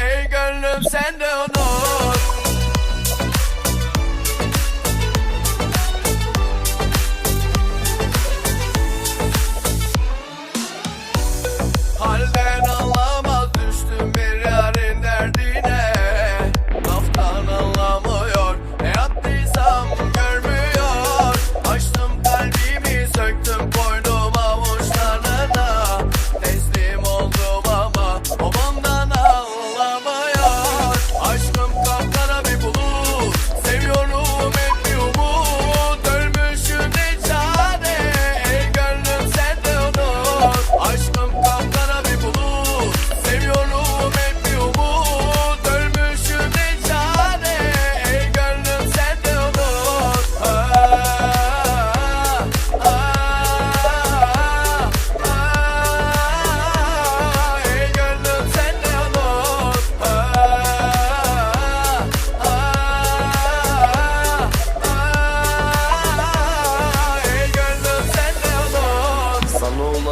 Ey gönlüm sen de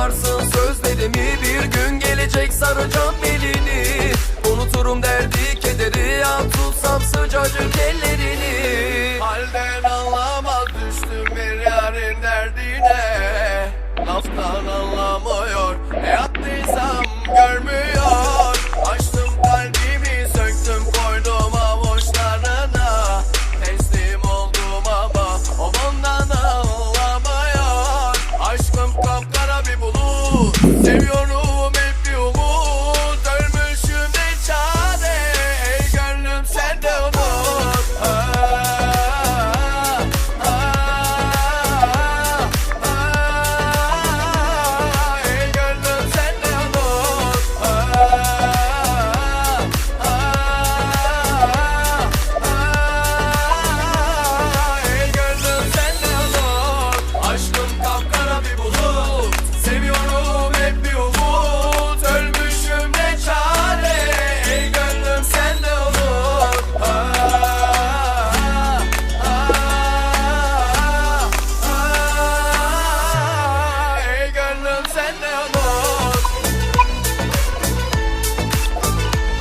anlarsın sözlerimi Bir gün gelecek saracağım belini Unuturum derdi kederi ya tutsam sıcacık ellerini. Halden anlamaz düştüm bir yarın derdine. Laftan anlamaz Kalp kara bir bulut. Seviyorum.